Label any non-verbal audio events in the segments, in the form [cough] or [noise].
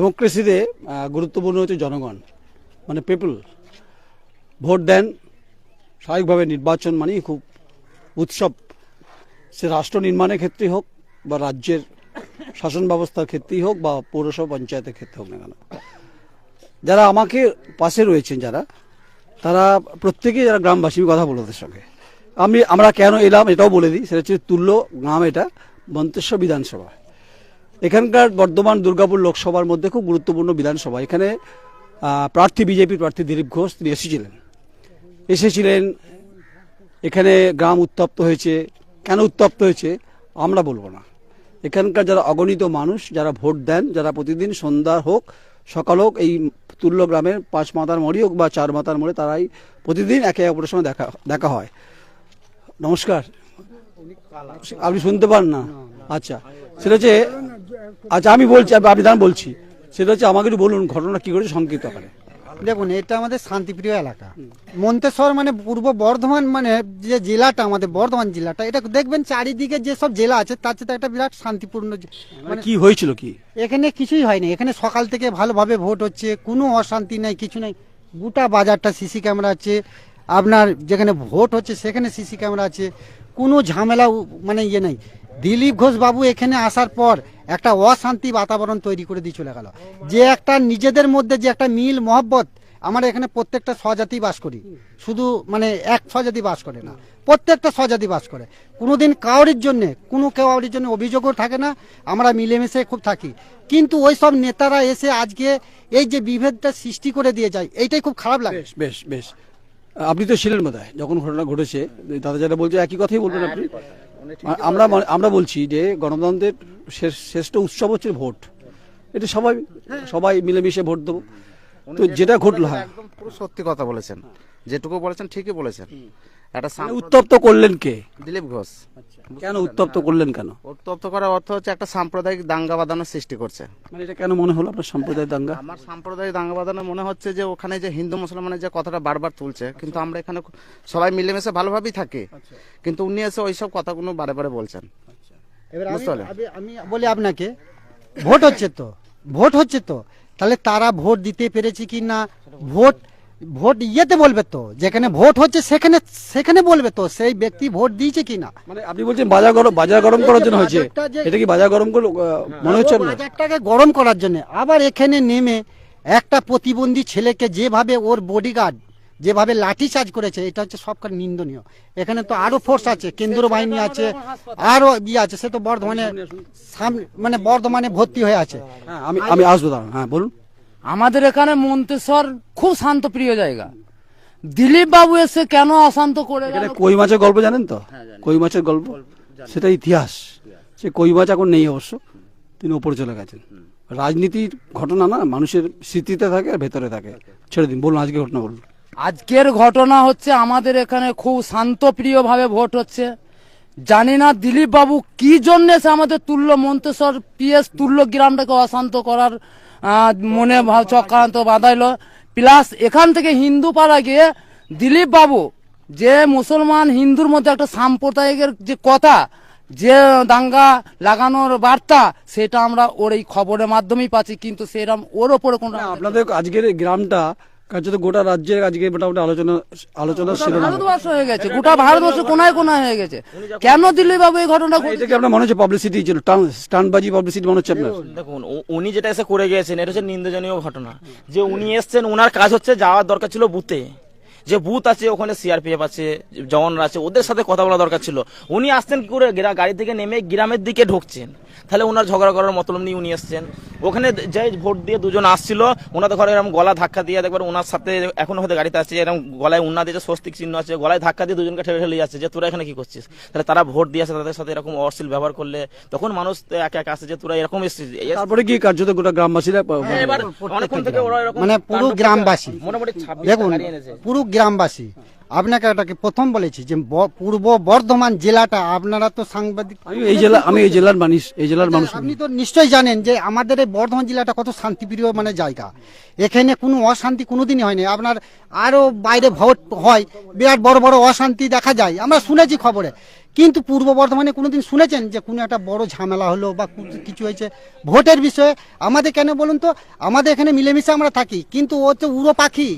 ডেমোক্রেসিতে গুরুত্বপূর্ণ হচ্ছে জনগণ মানে পিপল ভোট দেন, স্বাভাবিকভাবে নির্বাচন মানেই খুব উৎসব। সে রাষ্ট্র নির্মাণের ক্ষেত্রেই হোক বা রাজ্যের শাসন ব্যবস্থার ক্ষেত্রেই হোক বা পৌরসভা পঞ্চায়েতের ক্ষেত্রে হোক না কেন। যারা আমাকে পাশে রয়েছেন যারা, তারা প্রত্যেকেই যারা গ্রামবাসী কথা বলো ওদের সঙ্গে। আমি, আমরা কেন এলাম এটাও বলে দিই, সেটা হচ্ছে তুল্য গ্রাম এটা মন্তেশ্বর বিধানসভা। এখানকার বর্ধমান দুর্গাপুর লোকসভার মধ্যে খুব গুরুত্বপূর্ণ বিধানসভা। এখানে প্রার্থী বিজেপির প্রার্থী দিলীপ ঘোষ, তিনি এসেছিলেন। এসেছিলেন, এখানে গ্রাম উত্তপ্ত হয়েছে। কেন উত্তপ্ত হয়েছে? আমরা বলব না। এখানকার যারা অগণিত মানুষ, যারা ভোট দেন, যারা প্রতিদিন সন্ধ্যা হোক, সকাল হোক, এই তুল্য গ্রামের পাঁচ মাতার মোড়ে হোক বা চার মাতার মোড়ে, তারাই প্রতিদিন একে অপরের সঙ্গে দেখা দেখা হয়। নমস্কার। আপনি শুনতে পান না? আচ্ছা। সেটা হচ্ছে আচ্ছা আমি বলছি আমি- আপনি দাঁড়ান বলছি। সেটা হচ্ছে আমাকে একটু বলুন ঘটনা কি করেছে সংক্ষিপ্ত আকারে। দেখুন এটা আমাদের শান্তিপ্রিয় এলাকা। মন্তেশ্বর মানে পূর্ব বর্ধমান মানে যে জেলাটা আমাদের বর্ধমান জেলাটা এটা দেখবেন চারিদিকে যে সব জেলা আছে তার সাথে একটা বিরাট শান্তিপূর্ণ যে- মানে কি হয়েছিল কি? এখানে কিছুই হয়নি। এখানে সকাল থেকে ভালোভাবে ভোট হচ্ছে কোনো অশান্তি নাই কিছু নাই। গোটা বাজারটা সিসি ক্যামেরা আছে। আপনার যেখানে ভোট হচ্ছে সেখানে সিসি ক্যামেরা আছে। কোনো ঝামেলা মানে ইয়ে নেই। দিলীপ ঘোষ বাবু এখানে আসার পর একটা অশান্তি বাতাবরণ তৈরি করে দিয়ে চলে গেল। যে একটা নিজেদের মধ্যে যে একটা মিল, মহব্বত, আমার এখানে প্রত্যেকটা স্বজাতি বাস করি। শুধু মানে এক স্বজাতি বাস করে না, প্রত্যেকটা স্বজাতি বাস করে। কোনোদিন কাউরির জন্য, কোনো কাউরির জন্য অভিযোগও থাকে না, আমরা মিলেমিশে খুব থাকি। কিন্তু ওই সব নেতারা এসে আজকে এই যে বিভেদটা সৃষ্টি করে দিয়ে যায়, এইটাই খুব খারাপ লাগে। বেশ বেশ আপনি তো ছিলেন বোধ যখন ঘটনা ঘটেছে দাদা যেটা বলছে একই কথাই বলবেন আপনি। আমরা মনে- আমরা বলছি যে গণতন্ত্রের শ্রেষ্ঠ উৎসব হচ্ছে ভোট। এটা সবাই সবাই মিলেমিশে ভোট দেবো। তো যেটা ঘটলো। হ্যাঁ একদম পুরো সত্যি কথা বলেছেন। যেটুকু বলেছেন ঠিকই বলেছেন। একটা মানে উত্তপ্ত করলেন কে? দিলীপ ঘোষ। কেন উত্তপ্ত করলেন কেন? উত্তপ্ত করার অর্থ হচ্ছে একটা সাম্প্রদায়িক দাঙ্গা বাঁধানোর সৃষ্টি করছে। মানে এটা কেন মনে হলো আপনার সম্প্রদায় দাঙ্গা? আমার সাম্প্রদায়িক দাঙ্গা বাঁধানো মনে হচ্ছে যে ওখানে যে হিন্দু মুসলমানের যে কথাটা বারবার তুলছে কিন্তু আমরা এখানে সবাই মিলেমিশে ভালোভাবেই থাকি। কিন্তু উনি এসে ওইসব কথাগুলো বারে বারে বলছেন। এবার আমি বলি আপনাকে ভোট হচ্ছে তো ভোট হচ্ছে তো। তাহলে তারা ভোট দিতে পেরেছে কি না? ভোট ভোট ইয়েতে বলবে তো যেখানে ভোট হচ্ছে সেখানে সেখানে বলবে তো সেই ব্যক্তি ভোট দিয়েছে কি না? মানে আপনি বলছেন বাজার গরম বাজার গরম করার জন্য হয়েছে। এটা কি বাজার গরম মনে হচ্ছে বাজারটাকে গরম করার জন্য। আবার এখানে নেমে একটা প্রতিবন্ধী ছেলেকে যেভাবে ওর বডিগার্ড যেভাবে লাঠি চার্জ করেছে এটা হচ্ছে সবকার নিন্দনীয়। এখানে তো আরও ফোর্স আছে কেন্দ্র বাহিনী আছে আরও ইয়ে আছে সে তো বর্ধমানে সামনে মানে বর্ধমানে ভর্তি হয়ে আছে। হ্যাঁ আমি আমি আসব দাঁড়ান হ্যাঁ বলুন। আমাদের এখানে মন্তেশ্বর খুব শান্ত প্রিয় জায়গা। দিলীপ বাবু এসে কেন অশান্ত করে এখানে কই মাছের গল্প জানেন তো? কই মাছের গল্প? সেটা ইতিহাস। সে কই মাছ এখন নেই অবশ্য তিনি ওপরে চলে গেছেন। রাজনীতির ঘটনা না মানুষের স্মৃতিতে থাকে আর ভেতরে থাকে। ছেড়ে দিন বলুন আজকে ঘটনা বলুন। আজকের ঘটনা হচ্ছে আমাদের এখানে খুব শান্তপ্রিয় ভাবে ভোট হচ্ছে। জানি না দিলীপ বাবু কি জন্য এসে আমাদের তুল্য মন্তেশ্বর পিএস তুল্য গ্রামটাকে অশান্ত করার মনে চক্রান্ত বাঁধাইলো। প্লাস এখান থেকে হিন্দু পাড়া গিয়ে দিলীপ বাবু যে মুসলমান হিন্দুর মধ্যে একটা সাম্প্রদায়িকের যে কথা, যে দাঙ্গা লাগানোর বার্তা, সেটা আমরা ওর এই খবরের মাধ্যমেই পাচ্ছি। কিন্তু সেরকম ওর ওপরে কোনো আপনাদের আজকের গ্রামটা কাছে তো গোটা রাজ্যের আজকে মোটামুটি আলোচনা আলোচনা ছিল না ভারতবর্ষ হয়ে গেছে গোটা ভারতবর্ষ কোনায় কোনায় হয়ে গেছে। কেন দিল্লি বাবু এই ঘটনা ঘটেছে? এটা কি আপনার মনে হচ্ছে পাবলিসিটি ছিল স্টানবাজি পাবলিসিটি মনে হচ্ছে আপনার? দেখুন উনি যেটা এসে করে গিয়েছেন এটা হচ্ছে নিন্দজনীয় ঘটনা। যে উনি এসছেন ওনার কাজ হচ্ছে যাওয়ার দরকার ছিল বুথে। যে বুথ আছে ওখানে সিআরপিএফ আছে জওয়ানরা আছে ওদের সাথে কথা বলা দরকার ছিল। উনি আসছেন কি করে গাড়ি থেকে নেমে গ্রামের দিকে ঢুকছেন। তাহলে ওনার ঝগড়া করার মতলব নিয়ে উনি এসছেন। ওখানে যে ভোট দিয়ে দুজন আসছিল ওনাদের ঘরে এরকম গলা ধাক্কা দিয়ে দেখবার ওনার সাথে এখন হয়তো গাড়িতে আছে এরকম গলায় উন্না দিয়ে স্বস্তিক চিহ্ন আছে গলায় ধাক্কা দিয়ে দুজনকে ঠেলে ঠেলে যাচ্ছে যে তোরা এখানে কি করছিস? তাহলে তারা ভোট দিয়ে আসে তাদের সাথে এরকম অশ্লীল ব্যবহার করলে তখন মানুষ তো একে একে আসে যে তোরা এরকম এসছিস। এই- তারপরে কি কার্যত গোটা গ্রামবাসীরা হ্যাঁ, অনেকক্ষণ থেকে ওরা এরকম মানে পুরো গ্রামবাসী। মোটামুটি দেখুন পুরো গ্রামবাসী। আপনাকে এটাকে প্রথম বলেছি যে পূর্ব বর্ধমান জেলাটা আপনারা তো সাংবাদিক আমি এই জেলা আমি এই জেলার মানুষ এই জেলার মানুষ আপনি তো নিশ্চয়ই জানেন যে আমাদের এই বর্ধমান জেলাটা কত শান্তিপ্রিয় মানে জায়গা। এখানে কোনো অশান্তি কোনোদিনই হয়নি আপনার আরও বাইরে ভোট হয় বিরাট বড় বড় অশান্তি দেখা যায়। আমরা শুনেছি খবরে। কিন্তু পূর্ব বর্ধমানে কোনোদিন শুনেছেন যে কোনো একটা বড় ঝামেলা হলো বা কিছু হয়েছে? ভোটের বিষয়ে আমাদের কেন বলুন তো? আমাদের এখানে মিলেমিশে আমরা থাকি। কিন্তু ও তো উড়ো পাখি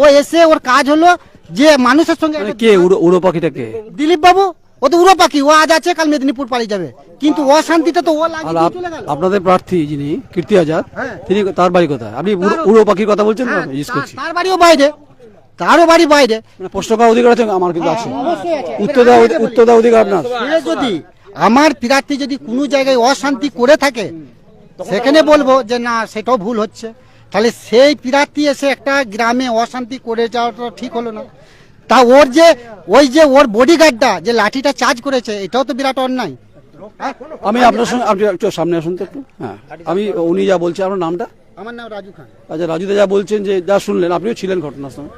ও এসে ওর কাজ হলো যে মানুষের সঙ্গে মানে কে উড়ো পাখিটা কে? দিলীপ বাবু ও তো উড়ো পাখি ও আজ আছে কাল মেদিনীপুর পালিয়ে যাবে। কিন্তু অশান্তিটা তো ও আপনাদের প্রার্থী যিনি কীর্তি আজাদ হ্যাঁ। তিনি তার বাড়ি কোথায়? আপনি উড়ো- পাখির কথা বলছেন হ্যাঁ, তার- বাড়িও বাইরে। তারও বাড়ি বাইরে। মানে প্রশ্ন করার অধিকার আছে? আমার কিন্তু হ্যাঁ, আছে। উত্তর দেওয়া উত্তর দেওয়া অধিকার আপনার। যদি আমার প্রার্থী যদি কোনো জায়গায় অশান্তি করে থাকে সেখানে বলব যে না সেটাও ভুল হচ্ছে। তাহলে সেই প্রার্থী এসে একটা গ্রামে অশান্তি করে যাওয়াটা ঠিক হলো না। তা ওর যে ওই যে ওর বডিগার্ডটা যে লাঠিটা চার্জ করেছে এটাও তো বিরাট অন্যায়। হ্যাঁ? আমি আপনার সঙ্গে আপনি একটু সামনে আসুন তো একটু। হ্যাঁ আমি উনি যা বলছে আপনার নামটা? আমার নাম রাজু খান। আচ্ছা রাজুদা যা বলছেন যে যা শুনলেন আপনিও ছিলেন ঘটনার সময়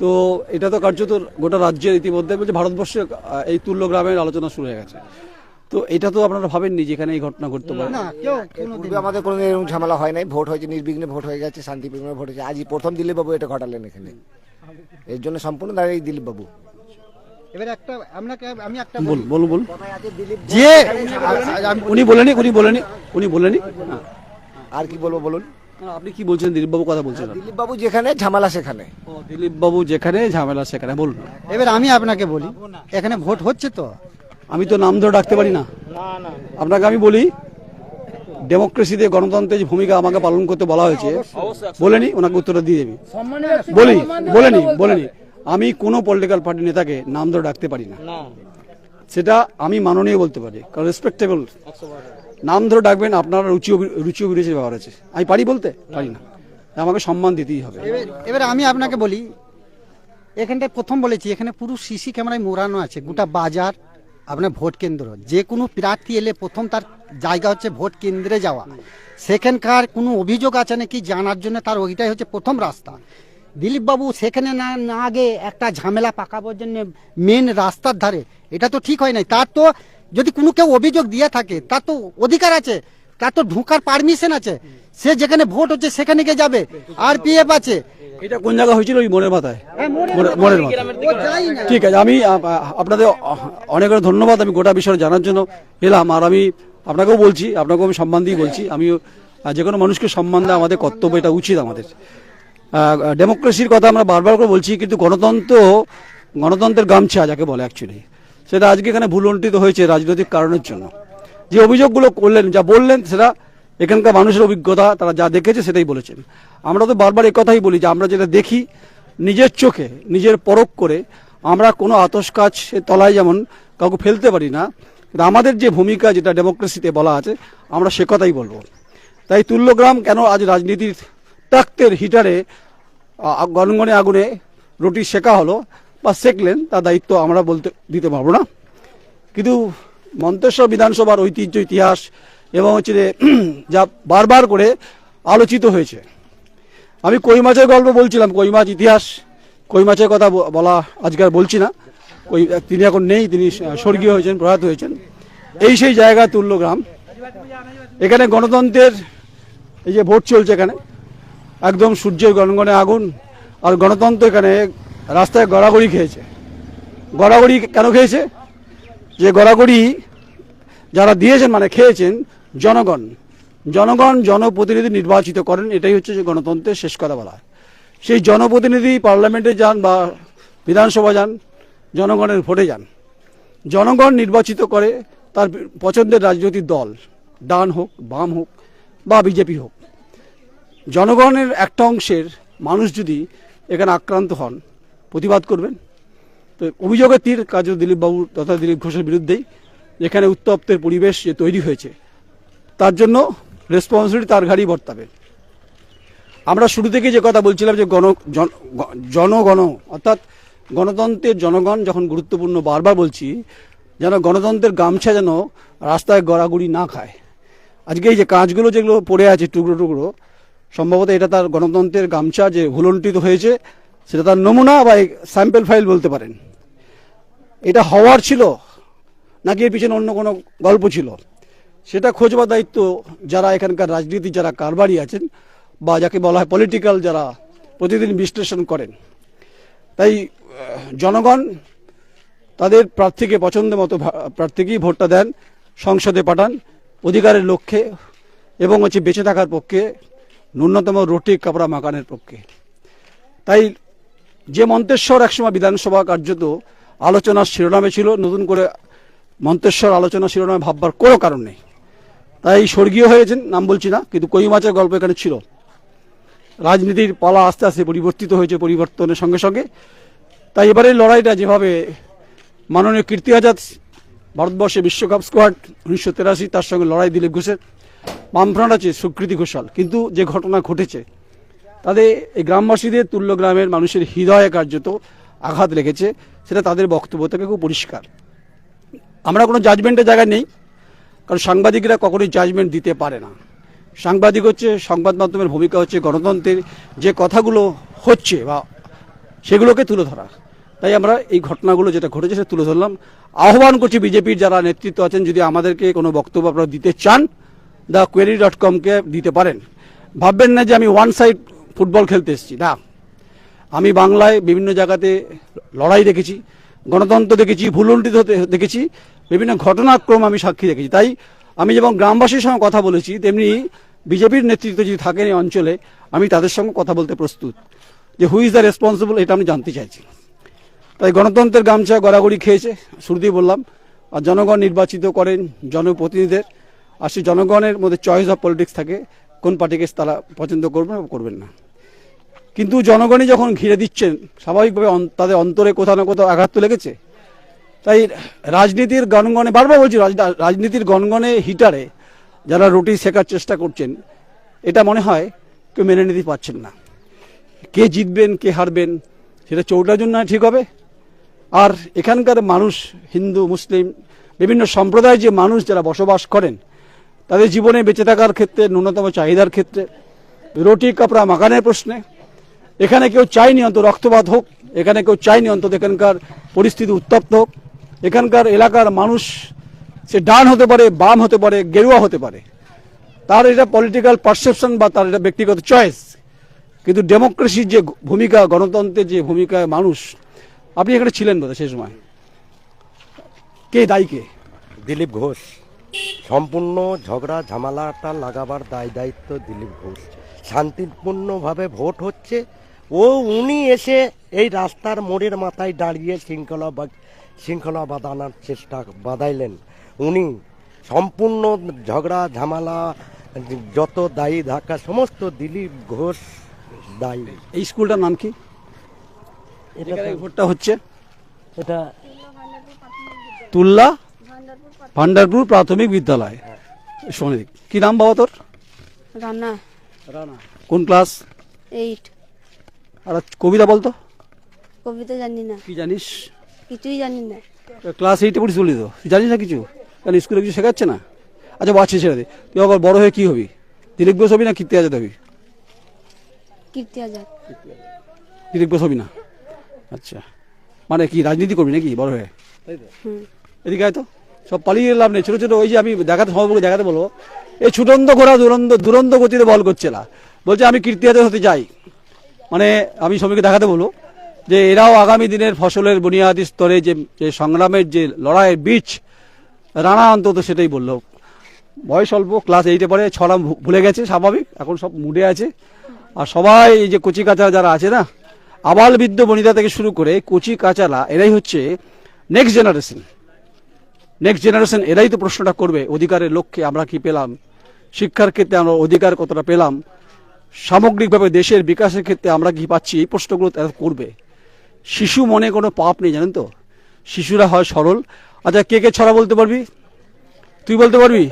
তো এটা তো কার্যত গোটা রাজ্যের ইতিমধ্যে বলছে ভারতবর্ষে এই তুল্য গ্রামের আলোচনা শুরু হয়ে গেছে। তো এটা তো আপনারা ভাবেননি যেখানে এই ঘটনা ঘটতে পারে? না পূর্বে আমাদের কোনো এরকম ঝামেলা হয় নাই। ভোট হয়েছে নির্বিঘ্নে ভোট হয়ে গেছে শান্তিপূর্ণ ভোট হয়েছে। আজই প্রথম দিলীপ বাবু এটা ঘটালেন এখানে। এর জন্য সম্পূর্ণ দাঁড়িয়ে এই দিলীপ বাবু এবার একটা আপনাকে আমি একটা বলুন বলুন বলুন যে উনি বলেনি উনি বলেনি উনি বলেনি। আর কি বলব বলুন? আপনি কি বলছেন? দিলীপবাবু কথা বলছেন দিলীপ বাবু যেখানে ঝামেলা সেখানে। দিলীপবাবু যেখানে ঝামেলা সেখানে বলুন। এবার আমি আপনাকে বলি এখানে ভোট হচ্ছে তো? আমি তো নাম ধরে ডাকতে পারি না। আপনাকে আমি বলি ডেমোক্রেসিতে গণতন্ত্রের যে ভূমিকা আমাকে পালন করতে বলা হয়েছে বলেনি ওনাকে উত্তরটা দিয়ে দেবে। বলি বলেনি বলেনি আমি কোনো পলিটিক্যাল পার্টি নেতাকে নাম ধরে ডাকতে পারি না। সেটা আমি মাননীয় বলতে পারি কারণ রেসপেক্টেবল নাম ধরে ডাকবেন আপনার রুচি রুচি অভিরুচির ব্যবহার আছে। আমি পারি বলতে? পারি না। আমাকে সম্মান দিতেই হবে। এবার এবার আমি আপনাকে বলি এখানটায় প্রথম বলেছি এখানে পুরো সিসি ক্যামেরায় মোড়ানো আছে গোটা বাজার। আপনার ভোট কেন্দ্র। যে কোনো প্রার্থী এলে প্রথম তার জায়গা হচ্ছে ভোট কেন্দ্রে যাওয়া। সেখানকার কোনো অভিযোগ আছে নাকি জানার জন্য তার ওইটাই হচ্ছে প্রথম রাস্তা। দিলীপবাবু সেখানে না না আগে একটা ঝামেলা পাকাবার জন্য মেন রাস্তার ধারে। এটা তো ঠিক হয় নাই। তার তো যদি কোনো কেউ অভিযোগ দিয়ে থাকে, তার তো অধিকার আছে। তার তো ঢোকার পারমিশন আছে। সে যেখানে ভোট হচ্ছে সেখানে গিয়ে যাবে? আর পিএফ আছে। এটা কোন জায়গা হয়েছিল? ওই মনের মাথায়। হ্যাঁ, মোড়ের মাথায়। ঠিক আছে আমি আপনাদের অনেক অনেক ধন্যবাদ আমি গোটা বিষয় জানার জন্য এলাম। আর আমি আপনাকেও বলছি আপনাকেও আমি সম্মান দিয়ে বলছি। আমি যে কোনো মানুষকে সম্মান দেওয়া আমাদের কর্তব্য এটা উচিত আমাদের। ডেমোক্রেসির কথা আমরা বারবার করে বলছি কিন্তু গণতন্ত্র গণতন্ত্রের গামছা যাকে বলে অ্যাকচুয়ালি সেটা আজকে এখানে ভুলন্টিত হয়েছে রাজনৈতিক কারণের জন্য। যে অভিযোগগুলো করলেন যা বললেন সেটা এখানকার মানুষের অভিজ্ঞতা, তারা যা দেখেছে সেটাই বলেছেন। আমরা তো বারবার কথাই বলি যে আমরা যেটা দেখি নিজের চোখে, নিজের পরখ করে আমরা কোনো আতস কাজ তলায় যেমন কাউকে ফেলতে পারি না, কিন্তু আমাদের যে ভূমিকা যেটা ডেমোক্রেসিতে বলা আছে, আমরা সে কথাই বলব। তাই তুল্যগ্রাম কেন আজ রাজনীতির তাক্তের হিটারে গনগনে আগুনে রুটি শেখা হলো বা সেকলেন তার দায়িত্ব আমরা বলতে, দিতে পারব না। কিন্তু মন্তেশ্বর বিধানসভার ঐতিহ্য, ইতিহাস এবং হচ্ছে যে, [clears throat] যা বারবার করে আলোচিত হয়েছে। আমি কই মাছের গল্প বলছিলাম, কই মাছ ইতিহাস, কই মাছের কথা বলা আজকে আর বলছি না। কই, তিনি এখন নেই, তিনি স্বর্গীয় হয়েছেন, প্রয়াত হয়েছেন। এই সেই জায়গা তুল্যগ্রাম এখানে গণতন্ত্রের এই যে ভোট চলছে এখানে, একদম সূর্যের গণগণে আগুন, আর গণতন্ত্র এখানে রাস্তায় গড়াগড়ি খেয়েছে। গড়াগড়ি কেন খেয়েছে? যে গড়াগড়ি যারা দিয়েছেন মানে খেয়েছেন জনগণ জনগণ জনপ্রতিনিধি নির্বাচিত করেন, এটাই হচ্ছে যে গণতন্ত্রের শেষ কথা বলা। সেই জনপ্রতিনিধি পার্লামেন্টে যান বা বিধানসভা যান, জনগণের ভোটে যান। জনগণ নির্বাচিত করে তার পছন্দের রাজনৈতিক দল, ডান হোক, বাম হোক বা বিজেপি হোক। জনগণের একটা অংশের মানুষ যদি এখানে আক্রান্ত হন, প্রতিবাদ করবেন। তো অভিযোগের তীর কাজ দিলীপবাবু তথা দিলীপ ঘোষের বিরুদ্ধেই এখানে উত্তপ্তের পরিবেশ যে তৈরি হয়েছে। তার জন্য রেসপন্সিবিলিটি তার ঘাড়ি বর্তাবে। আমরা শুরু থেকে যে কথা বলছিলাম যে গণ জন- জনগণ, অর্থাৎ গণতন্ত্রের জনগণ যখন গুরুত্বপূর্ণ বারবার বলছি, যেন গণতন্ত্রের গামছা যেন রাস্তায় গড়াগড়ি না খায়। আজকে এই যে কাজগুলো যেগুলো পড়ে আছে টুকরো টুকরো, সম্ভবত এটা তার গণতন্ত্রের গামছা যে ভুলন্টিত হয়েছে, সেটা তার নমুনা বা স্যাম্পেল ফাইল বলতে পারেন। এটা হওয়ার ছিল, নাকি এর পিছনে অন্য কোনো গল্প ছিল? সেটা খোঁজবার দায়িত্ব যারা এখানকার রাজনীতি, যারা কারবারি আছেন বা যাকে বলা হয় পলিটিক্যাল যারা প্রতিদিন বিশ্লেষণ করেন। তাই জনগণ তাদের প্রার্থীকে পছন্দ মতো প্রার্থীকেই ভোটটা দেন, সংসদে পাঠান, অধিকারের লক্ষ্যে এবং হচ্ছে বেঁচে থাকার পক্ষে ন্যূনতম রুটি কাপড়া মাকানের পক্ষে। তাই, যে মন্তেশ্বর একসময় বিধানসভা কার্যত আলোচনার শিরোনামে ছিল, নতুন করে মন্তেশ্বর আলোচনা শিরোনামে ভাববার কোনো কারণ নেই। তাই স্বর্গীয় হয়েছেন, নাম বলছি না, কিন্তু কই মাছের গল্প এখানে ছিল? রাজনীতির পালা আস্তে আস্তে পরিবর্তিত হয়েছে পরিবর্তনের সঙ্গে সঙ্গে। তাই এবারের লড়াইটা যেভাবে মাননীয় কীর্তি আজাদ ভারতবর্ষে বিশ্বকাপ স্কোয়াড উনিশশো তেরাশি, তার সঙ্গে লড়াই দিলীপ ঘোষের বামফ্রন্ট আছে সুকৃতি ঘোষাল। কিন্তু যে ঘটনা ঘটেছে তাদের এই গ্রামবাসীদের তুল্য গ্রামের মানুষের হৃদয়ে কার্যত আঘাত লেগেছে, সেটা তাদের বক্তব্য থেকে খুব পরিষ্কার। আমরা কোনো জাজমেন্টের জায়গায় নেই। কারণ সাংবাদিকরা কখনোই জাজমেন্ট দিতে পারে না। সাংবাদিক হচ্ছে, সংবাদ মাধ্যমের ভূমিকা হচ্ছে গণতন্ত্রের যে কথাগুলো হচ্ছে বা সেগুলোকে তুলে ধরা। তাই আমরা এই ঘটনাগুলো যেটা ঘটেছে সেটা তুলে ধরলাম। আহ্বান করছি বিজেপির যারা নেতৃত্ব আছেন, যদি আমাদেরকে কোনো বক্তব্য আপনারা দিতে চান দ্য কোয়েরি ডট কমকে দিতে পারেন। ভাববেন না যে আমি ওয়ান সাইড ফুটবল খেলতে এসেছি। না। আমি বাংলায় বিভিন্ন জায়গাতে লড়াই দেখেছি, গণতন্ত্র দেখেছি হতে দেখেছি বিভিন্ন ঘটনাক্রম আমি সাক্ষী দেখেছি। তাই আমি যেমন গ্রামবাসীর সঙ্গে কথা বলেছি, তেমনি বিজেপির নেতৃত্ব যদি থাকেন এই অঞ্চলে, আমি তাদের সঙ্গে কথা বলতে প্রস্তুত। যে হু ইজ দ্য রেসপন্সিবল এটা আমি জানতে চাইছি। তাই গণতন্ত্রের গামছা গড়াগড়ি খেয়েছে শুরুতেই বললাম। আর জনগণ নির্বাচিত করেন জনপ্রতিনিধিদের। আর সেই জনগণের মধ্যে চয়েস অফ পলিটিক্স থাকে, কোন পার্টিকে তারা পছন্দ করবেন করবেন না। কিন্তু জনগণই যখন ঘিরে দিচ্ছেন, স্বাভাবিকভাবে তাদের অন্তরে কোথাও না কোথাও আঘাত তো লেগেছে। তাই রাজনীতির গণগণে, বারবার বলছি রাজনীতির গণগণে হিটারে যারা রুটি শেখার চেষ্টা করছেন, এটা মনে হয় কেউ মেনে নিতে পারছেন না। কে জিতবেন, কে হারবেন, সেটা চৌটার জন্য ঠিক হবে? আর এখানকার মানুষ, হিন্দু, মুসলিম, বিভিন্ন সম্প্রদায়ের যে মানুষ যারা বসবাস করেন, তাদের জীবনে বেঁচে থাকার ক্ষেত্রে, ন্যূনতম চাহিদার ক্ষেত্রে, রুটি, কাপড়া মাকানের প্রশ্নে, এখানে কেউ চায়নি অন্ত রক্তপাত হোক, এখানে কেউ চায়নি অন্তত এখানকার পরিস্থিতি উত্তপ্ত হোক। এখানকার এলাকার মানুষ, সে ডান হতে পারে, বাম হতে পারে, গেরুয়া হতে পারে। তার এটা পলিটিক্যাল পারসেপশন বা তার এটা ব্যক্তিগত চয়েস কিন্তু ডেমোক্রেসির যে ভূমিকা, গণতন্ত্রের যে ভূমিকা মানুষ, আপনি এখানে ছিলেন বোধহয় সেই সময়? কে দায়ী কে? দিলীপ ঘোষ। সম্পূর্ণ ঝগড়া, ঝামেলাটা লাগাবার দায় দায়িত্ব দিলীপ ঘোষ। শান্তিপূর্ণভাবে ভোট হচ্ছে। ও, উনি এসে এই রাস্তার মোড়ের মাথায় দাঁড়িয়ে শৃঙ্খলা শৃঙ্খলা বাঁধানোর চেষ্টা বাঁধাইলেন। উনি সম্পূর্ণ ঝগড়া ঝামেলা যত দায়ী ধাক্কা সমস্ত দিলীপ ঘোষ দায়ী। এই স্কুলটার নাম কি? এটা ভোটটা হচ্ছে? এটা তুল্লা ভান্ডারপুর প্রাথমিক বিদ্যালয়। সনিক কি নাম বাবা তোর? রান্না রানা। কোন ক্লাস? এইট। আর কবিতা বলতো? কবিতা জানি না। কি জানিস? কিছুই জানি না। ক্লাস এইটে পড়িস বলি তো। জানিস না কিছু? কারণ স্কুলে কিছু শেখাচ্ছে না? আচ্ছা বাচ্চা ছেড়ে দে। তুই আবার বড় হয়ে কি হবি? দিলীপ ঘোষ হবি না কীর্তি আজাদ হবি? কীর্তি আজাদ। দিলীপ ঘোষ হবি না? আচ্ছা। মানে কি রাজনীতি করবি নাকি বড় হয়ে? হুম। এদিকে আয় তো। সব পালিয়ে লাভ নেই। ছোটো ছোটো ওই যে আমি দেখাতে সভাপতিকে দেখাতে বলব। এই ছুটন্ত ঘোড়া দুরন্ত দুরন্ত গতিতে বল করছে না বলছে আমি কীর্তি আজাদ হতে চাই। মানে আমি সবাইকে দেখাতে বলব। যে এরাও আগামী দিনের ফসলের বুনিয়াদী স্তরে যে সংগ্রামের যে লড়াইয়ের বীজ, রানা অন্তত সেটাই বলল। বয়স অল্প, ক্লাস এইটে পরে ছড়া ভুলে গেছে স্বাভাবিক, এখন সব মুডে আছে। আর সবাই এই যে কচি কাচারা যারা আছে না, আবাল বৃদ্ধ বনিতা থেকে শুরু করে কচি কাচারা এরাই হচ্ছে নেক্সট জেনারেশন নেক্সট জেনারেশন এরাই তো প্রশ্নটা করবে, অধিকারের লক্ষ্যে আমরা কি পেলাম? শিক্ষার ক্ষেত্রে আমরা অধিকার কতটা পেলাম? সামগ্রিকভাবে দেশের বিকাশের ক্ষেত্রে আমরা কি পাচ্ছি? এই প্রশ্নগুলো তারা করবে। শিশু মনে কোনো পাপ নেই জানেন তো? শিশুরা হয় সরল। আচ্ছা কে কে ছড়া বলতে পারবি? তুই বলতে পারবি?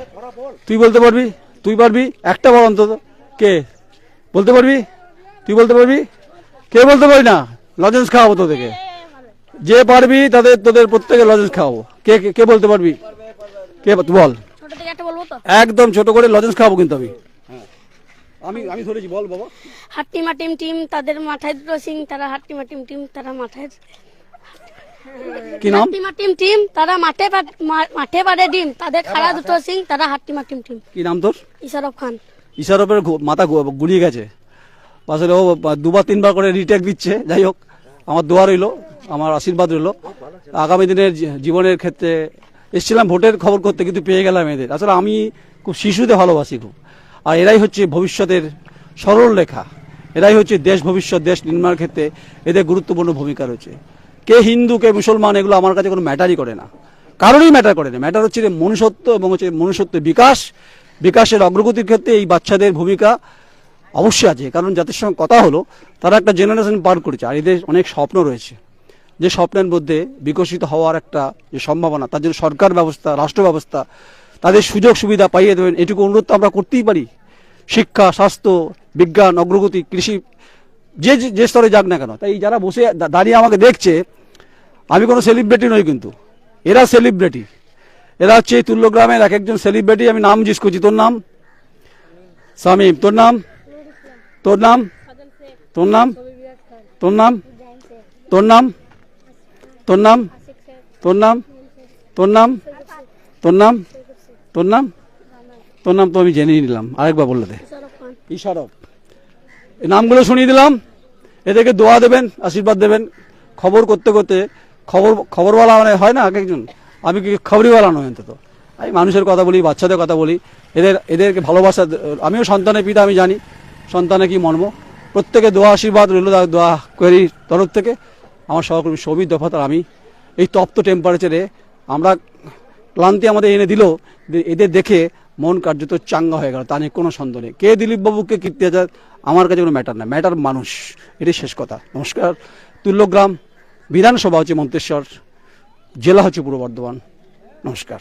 তুই বলতে পারবি? তুই পারবি? একটা বল অন্তত। কে? বলতে পারবি? তুই বলতে পারবি? কে বলতে পারবি না। লজেন্স খাওয়াবো তোদেরকে। যে পারবি তাদের তোদের প্রত্যেকে লজেন্স খাওয়াবো। কে কে- কে বলতে পারবি? কে বল। একদম ছোট করে লজেন্স খাওয়াবো কিন্তু আমি। আমি আমি ধরেছি বল বাবা। হাট্টিমা টিম টিম তাদের মাথায় দুটো সিং তারা হাট্টিমা টিম টিম তারা মাথায় কি নাম? হাট্টিমা টিম টিম তারা মাঠে মাঠে পারে ডিম তাদের খাড়া দুটো সিং তারা হাট্টিমা টিম টিম। কি নাম তোর? ইশারফ খান। ইশারফের মাথা গুলিয়ে গেছে। আসলে ও দুবার তিনবার করে রিটেক দিচ্ছে যাই হোক আমার দোয়া রইল আমার আশীর্বাদ রইল। আগামী দিনের জীবনের ক্ষেত্রে এসেছিলাম ভোটের খবর করতে কিন্তু পেয়ে গেলাম এদের। আসলে আমি খুব শিশুদের ভালোবাসি খুব। আর এরাই হচ্ছে ভবিষ্যতের সরল রেখা এরাই হচ্ছে দেশ ভবিষ্যৎ, দেশ নির্মাণের ক্ষেত্রে এদের গুরুত্বপূর্ণ ভূমিকা রয়েছে। কে হিন্দু, কে মুসলমান, এগুলো আমার কাছে কোনো ম্যাটারই করে না। কারোরই ম্যাটার করে না। ম্যাটার হচ্ছে মনুষ্যত্ব এবং হচ্ছে মনুষ্যত্বের বিকাশ, বিকাশের অগ্রগতির ক্ষেত্রে এই বাচ্চাদের ভূমিকা অবশ্যই আছে। কারণ যাদের সঙ্গে কথা হলো, তারা একটা জেনারেশন পার করেছে, আর এদের অনেক স্বপ্ন রয়েছে। যে স্বপ্নের মধ্যে বিকশিত হওয়ার একটা যে সম্ভাবনা, তার জন্য সরকার ব্যবস্থা, রাষ্ট্র ব্যবস্থা তাদের সুযোগ সুবিধা পাইয়ে দেবেন এটুকু অনুরোধ তো আমরা করতেই পারি শিক্ষা স্বাস্থ্য বিজ্ঞান অগ্রগতি কৃষি যে যে- স্তরে যাক না কেন তাই যারা বসে দাঁড়িয়ে আমাকে দেখছে আমি কোনো সেলিব্রিটি নই কিন্তু এরা সেলিব্রিটি এরা হচ্ছে এই তুল্য গ্রামের এক একজন সেলিব্রিটি আমি নাম জিজ্ঞেস করছি তোর নাম সামিম তোর নাম তোর নাম তোর নাম তোর নাম তোর নাম তোর নাম তোর নাম তোর নাম তোর নাম তোর নাম? তোর নাম তো আমি জেনে নিলাম। আরেকবার বললে দে। ইশারফ এই নামগুলো শুনিয়ে দিলাম। এদেরকে দোয়া দেবেন আশীর্বাদ দেবেন। খবর করতে করতে খবর খবরওয়ালা মানে হয় না এক একজন আমি কি খবরিওয়ালা নয় অন্তত। আমি মানুষের কথা বলি বাচ্চাদের কথা বলি। এদের এদেরকে ভালোবাসা আমিও সন্তানের পিতা আমি জানি। সন্তানে কি মর্ম? প্রত্যেকে দোয়া আশীর্বাদ রইল দোয়া করি তরফ থেকে। আমার সহকর্মী সবই দফাতার আমি এই তপ্ত টেম্পারেচারে আমরা ক্লান্তি আমাদের এনে দিল এদের দেখে মন কার্যত চাঙ্গা হয়ে গেল, তা নিয়ে কোনো সন্দেহ নেই। কে দিলীপবাবুকে কীর্তি আজাদ আমার কাছে কোনো ম্যাটার না ম্যাটার মানুষ, এটাই শেষ কথা। নমস্কার। তুল্যগ্রাম, বিধানসভা হচ্ছে মন্তেশ্বর, জেলা হচ্ছে পূর্ব বর্ধমান। নমস্কার।